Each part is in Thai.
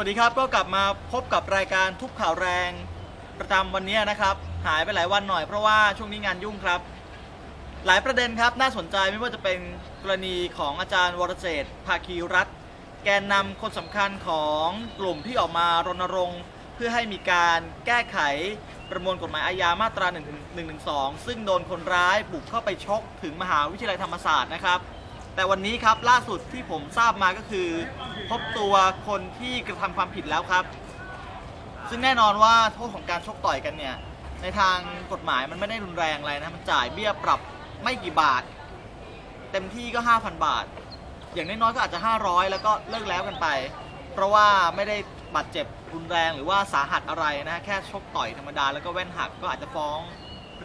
วัสดีครับก็กลับมาพบกับรายการทุบข่าวแรงประจำวันนี้นะครับ หายไปหลายวันหน่อยเพราะว่าช่วงนี้งานยุ่งครับ หลายประเด็นครับน่าสนใจไม่ว่าจะเป็นกรณีของอาจารย์วรเจตภาคีรัฐ แกนนำคนสำคัญของกลุ่มที่ออกมารณรงค์เพื่อให้มีการแก้ไขประมวลกฎหมายอาญามาตรา1 1 1 2ซึ่งโดนคนร้ายบุกเข้าไปชกถึงมหาวิทยาลัยธรรมศาสตร์นะครับ แต่วันนี้ครับล่าสุดที่ผมทราบมาก็คือ พบตัวคนที่กระทำความผิดแล้วครับ ซึ่งแน่นอนว่าโทษของการชกต่อยกันเนี่ยในทางกฎหมายมันไม่ได้รุนแรงอะไรนะมันจ่ายเบี้ยปรับไม่กี่บาท เต็มที่ก็ 5,000 บาท อย่างน้อยๆก็อาจจะ 500 แล้วก็เลิกแล้วกันไป เพราะว่าไม่ได้บาดเจ็บรุนแรงหรือว่าสาหัสอะไรนะแค่ชกต่อยธรรมดาแล้วก็แว่นหักก็อาจจะฟ้อง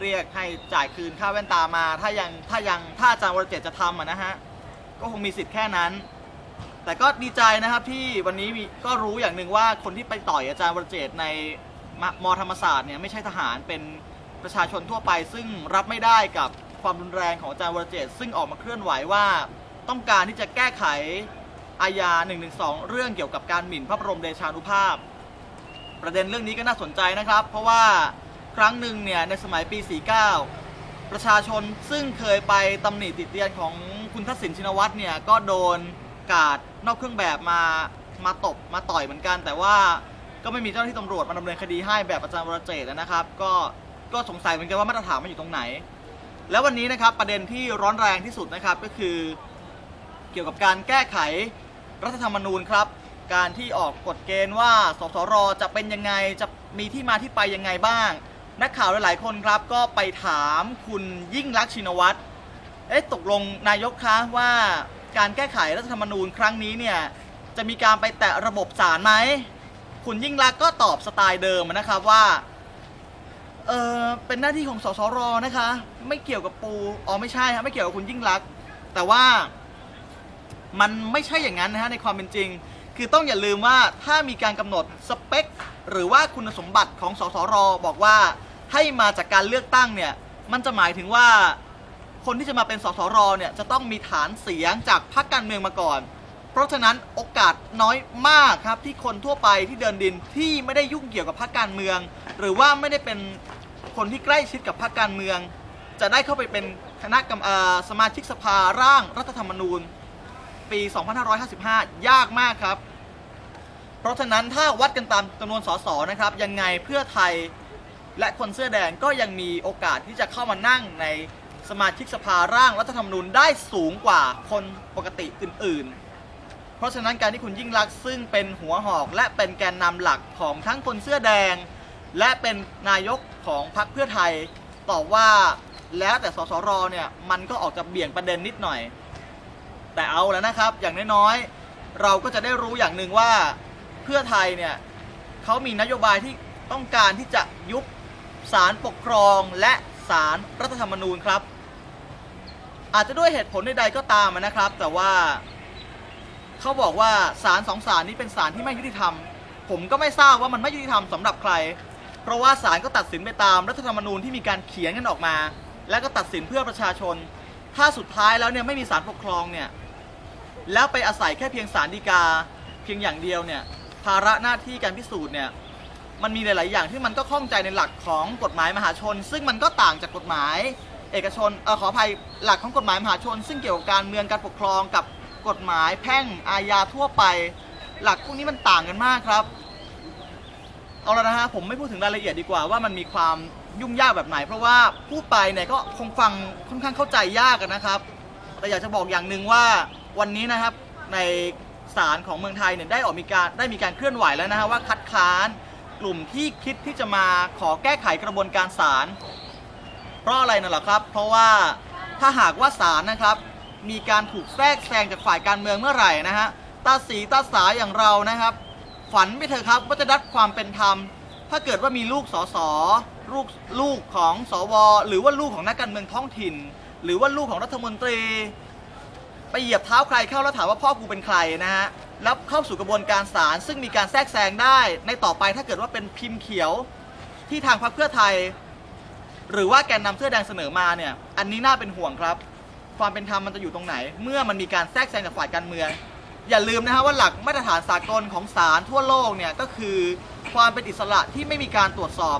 เรียกให้จ่ายคืนค่าแว่นตามา ถ้ายังถ้ายังถ้าอาจารย์วรเจตจะทำะนะฮะ ก็คงมีสิทธิ์แค่นั้น แต่ก็ดีใจนะครับที่วันนี้มีก็รู้อย่างหนึ่งว่าคนที่ไปต่อยอาจารย์วรเจตน์ในมมธรรมศาสตร์เนี่ยไม่ใช่ทหารเป็นประชาชนทั่วไป ซึ่งรับไม่ได้กับความรุนแรงของอาจารย์วรเจตน์ซึ่งออกมาเคลื่อนไหวว่าต้องการที่จะแก้ไขอาญา 112 เรื่องเกี่ยวกับการหมิ่นพระบรมเดชานุภาพ ประเด็นเรื่องนี้ก็น่าสนใจนะครับ เพราะว่าครั้งหนึ่งเนี่ยในสมัยปี 49 ประชาชนซึ่งเคยไปตำหนิติเตียนของ คุณทักษิณชินวัตรเนี่ยก็โดนกาดนอกเครื่องแบบมามาตบมาต่อยเหมือนกัน แต่ว่าก็ไม่มีเจ้าหน้าที่ตำรวจมาดำเนินคดีให้แบบอาจารย์วรเจตน์นะครับ ก็ก็สงสัยเหมือนกันว่ามาตรฐานมันอยู่ตรงไหน แล้ววันนี้นะครับประเด็นที่ร้อนแรงที่สุดนะครับก็คือ เกี่ยวกับการแก้ไขรัฐธรรมนูญครับ การที่ออกกฎเกณฑ์ว่า สสรจะเป็นยังไงจะมีที่มาที่ไปยังไงบ้าง นักข่าวหลายๆคนครับ ก็ไปถามคุณยิ่งรักษณ์ชินวัตร เอ๊ะตกลงนายกคะว่าการแก้ไขรัฐธรรมนูญครั้งนี้เนี่ยจะมีการไปแตะระบบศาลไหม คุณยิ่งรักษณ์ก็ตอบสไตล์เดิมนะครับว่า เออเป็นหน้าที่ของสสรนะคะ ไม่เกี่ยวกับปูอ๋อไม่ใช่ฮะไม่เกี่ยวกับคุณยิ่งรักษณ์แต่ว่า มันไม่ใช่อย่างนั้นนะฮะในความเป็นจริง คือต้องอย่าลืมว่าถ้ามีการกำหนดสเปค หรือว่าคุณสมบัติของสสรบอกว่าให้มาจากการเลือกตั้งเนี่ย มันจะหมายถึงว่า คนที่จะมาเป็นสสรเนี่ยจะต้องมีฐานเสียงจากพรรคการเมืองมาก่อน เพราะฉะนั้นโอกาสน้อยมากครับที่คนทั่วไปที่เดินดินที่ไม่ได้ยุ่งเกี่ยวกับพรรคการเมือง หรือว่าไม่ได้เป็นคนที่ใกล้ชิดกับพรรคการเมือง จะได้เข้าไปเป็นคณะกรรมสมาชิกสภาร่างรัฐธรรมนูญ ปี 2555 ยากมากครับ เพราะฉะนั้นถ้าวัดกันตามจำนวนสสนะครับ ยังไงเพื่อไทยและคนเสื้อแดงก็ยังมีโอกาสที่จะเข้ามานั่งใน สมาชิกสภาร่างรัฐธรรมนูญได้สูงกว่าคนปกติอื่น ๆ เพราะฉะนั้นการที่คุณยิ่งรักษณ์ซึ่งเป็นหัวหอกและเป็นแกนนำหลักของทั้งคนเสื้อแดง และเป็นนายกของพรรคเพื่อไทยตอบว่าแล้วแต่สสรเนี่ยมันก็ออกจะเบี่ยงประเด็นนิดหน่อย แต่เอาแล้วนะครับอย่างน้อยๆเราก็จะได้รู้อย่างหนึ่งว่าเพื่อไทยเนี่ยเขามีนโยบายที่ต้องการที่จะยุบศาลปกครองและศาลรัฐธรรมนูญครับ อาจจะด้วยเหตุผลใดๆก็ตามนะครับ แต่ว่าเขาบอกว่าศาลสองศาลนี้เป็นศาลที่ไม่ยุติธรรม ผมก็ไม่ทราบว่ามันไม่ยุติธรรมสำหรับใคร เพราะว่าศาลก็ตัดสินไปตามรัฐธรรมนูญที่มีการเขียนกันออกมา และก็ตัดสินเพื่อประชาชน ถ้าสุดท้ายแล้วเนี่ยไม่มีศาลปกครองเนี่ยแล้วไปอาศัยแค่เพียงสารดีกา เพียงอย่างเดียวเนี่ยภาระหน้าที่การพิสูจน์เนี่ยมันมีหลาย ๆ อย่างที่มันก็ข้องใจในหลักของกฎหมายมหาชน ซึ่งมันก็ต่างจากกฎหมาย เอกชนออขออภัยหลักของกฎหมายมหาชน ซึ่งเกี่ยวกับการเมืองการปกครองกับกฎหมายแพ่งอาญาทั่วไป หลักพวกนี้มันต่างกันมากครับเอาละนะฮะผมไม่พูดถึงรายละเอียดดีกว่าว่ามันมีความยุ่งยากแบบไหน เพราะว่าพูดไปเนี่ยก็คงฟังค่อนข้างเข้าใจยากกันนะครับ แต่อยากจะบอกอย่างหนึ่งว่าวันนี้นะครับในศาลของเมืองไทยเนี่ยได้ออกมีการได้มีการเคลื่อนไหวแล้วนะฮะว่าคัดค้านกลุ่มที่คิดที่จะมาขอแก้ไขกระบวนการศาล เพราะอะไรน่ะเหรอครับ เพราะว่าถ้าหากว่าศาลนะครับ มีการถูกแทรกแซงจากฝ่ายการเมืองเมื่อไหร่นะฮะตาสีตาสาอย่างเรานะครับ ฝันไปเถอะครับว่าจะได้ความเป็นธรรม ถ้าเกิดว่ามีลูกสสลูกลูกของสวหรือว่าลูกของนักการเมืองท้องถิ่น หรือว่าลูกของรัฐมนตรี ไปเหยียบเท้าใครเข้าแล้วถามว่าพ่อกูเป็นใครนะฮะแล้วเข้าสู่กระบวนการศาลซึ่งมีการแทรกแซงได้ ในต่อไปถ้าเกิดว่าเป็นพิมพ์เขียวที่ทางพรรคเพื่อไทย หรือว่าแกนนำเสื้อแดงเสนอมาเนี่ย อันนี้น่าเป็นห่วงครับ ความเป็นธรรมมันจะอยู่ตรงไหน เมื่อมันมีการแทรกแซงจากฝ่ายการเมือง อย่าลืมนะฮะว่าหลักมาตรฐานสากลของศาลทั่วโลกเนี่ยก็คือ ความเป็นอิสระที่ไม่มีการตรวจสอบ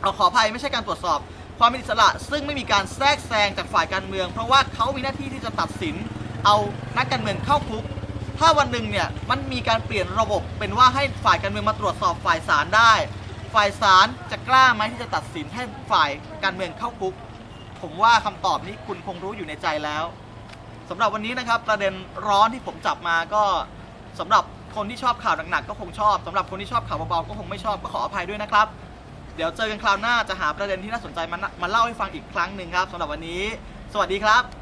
เอาขออภัยไม่ใช่การตรวจสอบ ความเป็นอิสระซึ่งไม่มีการแทรกแซงจากฝ่ายการเมือง เพราะว่าเขามีหน้าที่ที่จะตัดสิน เอานักการเมืองเข้าคุกถ้าวันหนึ่งเนี่ยมันมีการเปลี่ยนระบบเป็นว่าให้ฝ่ายการเมืองมาตรวจสอบฝ่ายศาลได้ ฝ่ายศาลจะกล้าไหมที่จะตัดสินให้ฝ่ายการเมืองเข้าคุก ผมว่าคำตอบนี้คุณคงรู้อยู่ในใจแล้วสำหรับวันนี้นะครับประเด็นร้อนที่ผมจับมาก็สำหรับคนที่ชอบข่าวหนักๆก็คงชอบสำหรับคนที่ชอบข่าวเบาๆก็คงไม่ชอบก็ขออภัยด้วยนะครับ เดี๋ยวเจอกันคราวหน้าจะหาประเด็นที่น่าสนใจมามาเล่าให้ฟังอีกครั้งหนึ่งครับสำหรับวันนี้ สวัสดีครับ